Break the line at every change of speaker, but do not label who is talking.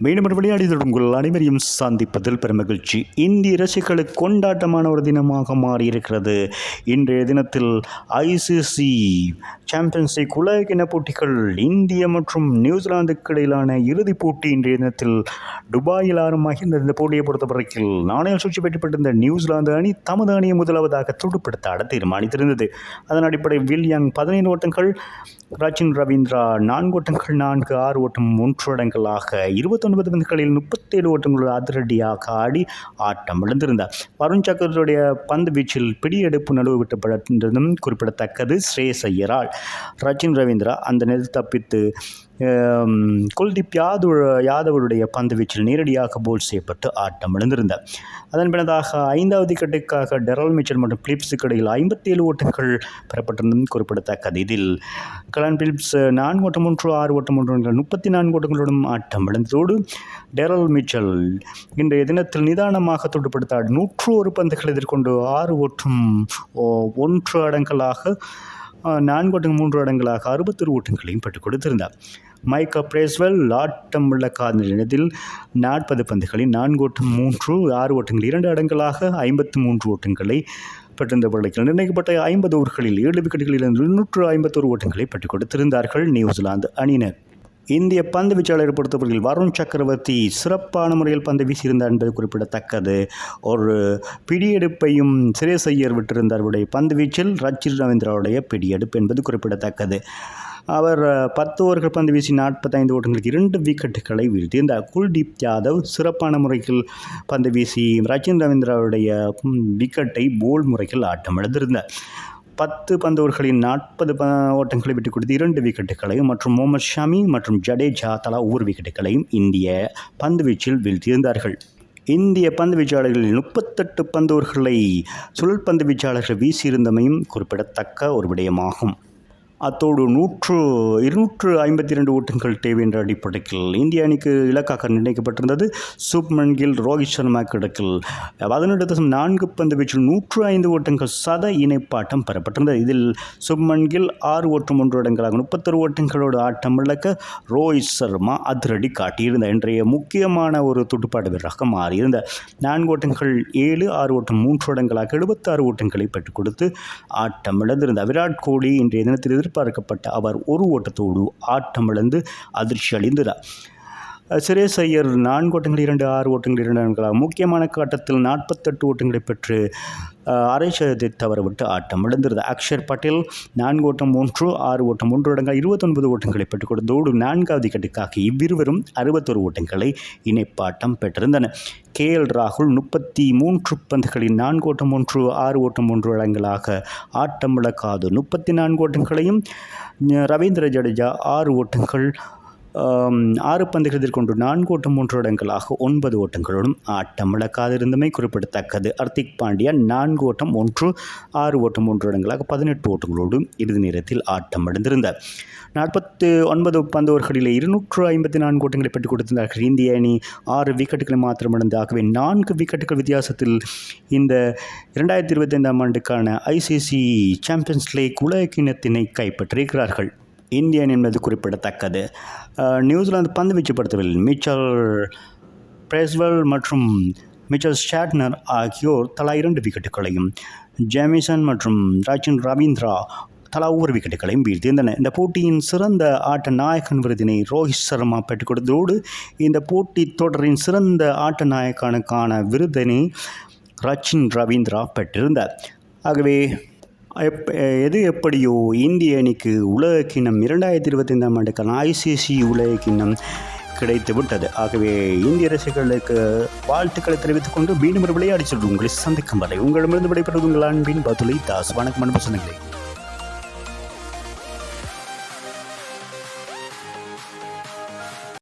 மீண்டும் ஒரு விளையாடியது உங்கள் அனைவரையும் சந்திப்பதில் பெருமகிழ்ச்சி. இந்திய ரசிகர்களுக்கு கொண்டாட்டமான ஒரு தினமாக மாறியிருக்கிறது. இன்றைய தினத்தில் ஐசிசி சாம்பியன்ஸ் லீக் உலகின போட்டிகள் இந்திய மற்றும் நியூசிலாந்துக்கு இடையிலான இறுதிப் போட்டி இன்றைய தினத்தில் துபாயில் ஆரம்பமாக இந்த இந்த போட்டியை பொறுத்தவரைக்கும் நாணயம் சுற்றி பெற்றப்பட்டிருந்த நியூசிலாந்து அணி தமது அணியை முதலாவதாக துடுப்படுத்த ஆட தீர்மானித்திருந்தது. அதன் அடிப்படை வில்யங் பதினைந்து ஓட்டங்கள் ரச்சின் ரவீந்திரா நான்கு ஓட்டங்கள் நான்கு ஆறு ஓட்டம் மூன்று ஓட்டங்களாக இருபத்தொன்பது பந்துகளில் முப்பத்தேழு ஓட்டங்களோடு அதிரடியாக ஆடி ஆட்டம் விழுந்திருந்தார் வருண் சக்கரவர்த்தியுடைய பந்து வீச்சில் பிடியெடுப்பு நடுவு விட்டப்பட்டதும் குறிப்பிடத்தக்கது ஸ்ரேஸ் ஐயரால் ரச்சின் ரவீந்திரா அந்த நேரத்தில் தப்பித்து குல்தீப் யாதவ் யாதவருடைய பந்து வீச்சில் நேரடியாக போல் செய்யப்பட்டு ஆட்டம் இழந்திருந்தார் அதன் பின்னதாக ஐந்தாவது விக்கெட்டுக்காக டெரல் மிச்சல் மற்றும் பிலிப்ஸுக்கு இடையில் ஐம்பத்தேழு ஓட்டங்கள் பெறப்பட்டிருந்தும் குறிப்பிடத்தக்கது. இதில் கலான் பிலிப்ஸ் நான்கு ஓட்டம் மூன்று ஆறு ஓட்டம் மூன்று முப்பத்தி நான்கு ஓட்டங்களுடன் ஆட்டம் இழந்ததோடு டெரல் மிச்சல் இன்றைய தினத்தில் நிதானமாக தொட்டுப்படுத்த நூற்று ஒரு பந்துகள் எதிர்கொண்டு ஆறு ஓட்டம் ஒன்று அடங்கலாக நான்கு ஓட்டங்கள் மூன்று இடங்களாக அறுபத்தொரு ஓட்டங்களையும் பெற்றுக் கொடுத்திருந்தார். மைக்கா பிரேஸ்வெல் லாட்டம் உள்ள காதலினத்தில் நாற்பது பந்துகளில் நான்கு ஓட்டம் மூன்று ஆறு ஓட்டங்கள் இரண்டு இடங்களாக ஐம்பத்து மூன்று ஓட்டங்களை பெற்றிருந்த வழக்கில் நிர்ணயிக்கப்பட்ட ஐம்பது ஓவர்களில் ஏழு விக்கெட்டுகளில் நூற்று ஐம்பத்தோரு ஓட்டங்களை பெற்றுக் கொடுத்திருந்தார்கள் நியூசிலாந்து அணியினர். இந்திய பந்து வீச்சாளரை பொறுத்தவரையில் வருண் சக்கரவர்த்தி சிறப்பான முறையில் பந்து வீசியிருந்தார் என்பது குறிப்பிடத்தக்கது. ஒரு பிடியெடுப்பையும் சிரேஸ் ஐயர் விட்டிருந்தார் அவருடைய பந்து வீச்சில் ரச்சின் ரவீந்திராவுடைய பிடியெடுப்பு என்பது குறிப்பிடத்தக்கது. அவர் பத்து ஓவர்கள் பந்து வீசி நாற்பத்தைந்து ஓட்டங்களுக்கு இரண்டு விக்கெட்டுகளை வீழ்த்தியிருந்தார். குல்தீப் யாதவ் சிறப்பான முறையில் பந்து வீசி ரச்சின் ரவீந்திராவுடைய விக்கெட்டை போல் முறையில் ஆட்டம் எழுந்திருந்தார் பத்து பந்தோர்களின் நாற்பது ஓட்டங்களை விட்டுக் கொடுத்து இரண்டு விக்கெட்டுகளையும் மற்றும் முகமது ஷமி மற்றும் ஜடேஜா தலா ஒவ்வொரு விக்கெட்டுகளையும் இந்திய பந்து வீச்சில் வீழ்த்தியிருந்தார்கள். இந்திய பந்து வீச்சாளர்களில் முப்பத்தெட்டு பந்தோர்களை சுழல் பந்து வீச்சாளர்கள் வீசியிருந்தமையும் குறிப்பிடத்தக்க ஒரு விடயமாகும். அத்தோடு நூற்று இருநூற்று ஐம்பத்தி இரண்டு ஓட்டங்கள் தேவை என்ற அடிப்படையில் இந்திய அணிக்கு இலக்காக நிர்ணயிக்கப்பட்டிருந்தது சுப்மன் கில் ரோஹித் சர்மா கிடக்கில் பதினெட்டு தசம் நான்கு பந்து வீச்சில் நூற்று ஐந்து ஓட்டங்கள் சத இணைப்பாட்டம் பெறப்பட்டிருந்தது. இதில் சுப்மன் கில் ஆறு ஓட்டம் ஒன்று இடங்களாக முப்பத்தொரு ஓட்டங்களோடு ஆட்டம் இழக்க ரோஹித் சர்மா அதிரடி காட்டியிருந்தார். இன்றைய முக்கியமான ஒரு துடுப்பாட்டு வீரராக மாறியிருந்தார். நான்கு ஓட்டங்கள் ஏழு ஆறு ஓட்டம் மூன்று இடங்களாக எழுபத்தாறு ஓட்டங்களை பெற்றுக் கொடுத்து ஆட்டம் இழந்திருந்தார். விராட் கோலி இன்றைய தினத்தில் எதிர்பார்க்கப்பட்ட அவர் ஒரு ஓட்டத்தோடு ஆட்டமிழந்து அதிர்ச்சி அடைந்தார் சிரேஸ் ஐயர் நான்கு ஓட்டங்கள் இரண்டு ஆறு ஓட்டங்கள் இரண்டு ரன்களாக. முக்கியமான காட்டத்தில் நாற்பத்தெட்டு ஓட்டங்களை பெற்று அரை சதத்தை தவறவிட்டு ஆட்டம் இழந்திருந்தது அக்ஷர் பட்டேல் நான்கு ஓட்டம் ஒன்று ஆறு ஓட்டம் ஒன்று இடங்கள் இருபத்தொன்பது ஓட்டங்களை பெற்றுக் கொடுத்ததோடு நான்காவது கட்டுக்காக இவ்விருவரும் அறுபத்தொரு ஓட்டங்களை இணைப்பாட்டம் பெற்றிருந்தன. கே. எல். ராகுல் முப்பத்தி மூன்று பந்துகளில் நான்கு ஓட்டம் ஒன்று ஆறு ஓட்டம் ஒன்று இடங்களாக ஆட்டம் இழக்காது. முப்பத்தி நான்கு ஓட்டங்களையும் ரவீந்திர ஜடேஜா ஆறு ஓட்டங்கள் ஆறு பந்துகள் கொண்டு நான்கு ஓட்டம் மூன்று இடங்களாக ஒன்பது ஓட்டங்களுடன் ஆட்டம் இழக்காதிருந்தமை குறிப்பிடத்தக்கது. ஹர்திக் பாண்டியா நான்கு ஓட்டம் ஒன்று ஆறு ஓட்டம் மூன்று இடங்களாக பதினெட்டு ஓட்டங்களோடும் இறுதி நேரத்தில் ஆட்டம் அடைந்திருந்தார் நாற்பத்து ஒன்பது பந்தோர்களிலே இருநூற்று ஐம்பத்தி நான்கு ஓட்டங்களை பெற்றுக் கொடுத்திருந்தார்கள். இந்திய அணி ஆறு விக்கெட்டுகளை மாத்திரம் ஆகவே நான்கு விக்கெட்டுகள் வித்தியாசத்தில் இந்த இரண்டாயிரத்தி இருபத்தைந்தாம் ஆண்டுக்கான ஐசிசி சாம்பியன்ஸ் லீக் உலக கிணத்தினை கைப்பற்றியிருக்கிறார்கள். இந்திய அணி என்பது குறிப்பிடத்தக்கது. நியூசிலாந்து பந்து வீச்சு படுத்தவில் மிச்சல் பிரேஸ்வெல் மற்றும் மிச்சல் ஷாட்னர் ஆகியோர் தலா இரண்டு விக்கெட்டுகளையும் ஜேமிசன் மற்றும் ராஜின் ரவீந்திரா தலா ஒவ்வொரு விக்கெட்டுகளையும் வீழ்த்தியிருந்தன. இந்த போட்டியின் சிறந்த ஆட்ட நாயகன் விருதினை ரோஹித் சர்மா பெற்றுக் கொடுத்ததோடு இந்த போட்டி தொடரின் சிறந்த ஆட்ட நாயகனுக்கான விருதினை ரச்சின் ரவீந்திரா பெற்றிருந்தார். ஆகவே எப் எது எப்படியோ இந்திய அணிக்கு உலக கிண்ணம் இரண்டாயிரத்தி இருபத்தைந்தாம் ஆண்டுக்கான ஐசிசி உலக கிண்ணம் கிடைத்து விட்டது. ஆகவே இந்திய ரசிகர்களுக்கு வாழ்த்துக்களை தெரிவித்துக் கொண்டு மீண்டும் ஒரு விளையாடி செல்லும் உங்களை சந்திக்கும் வரை உங்களிடமிருந்து விடைபெறுவது உங்கள் அன்பின் பதுலை தாஸ். வணக்கம் அன்பு சொந்தங்களே.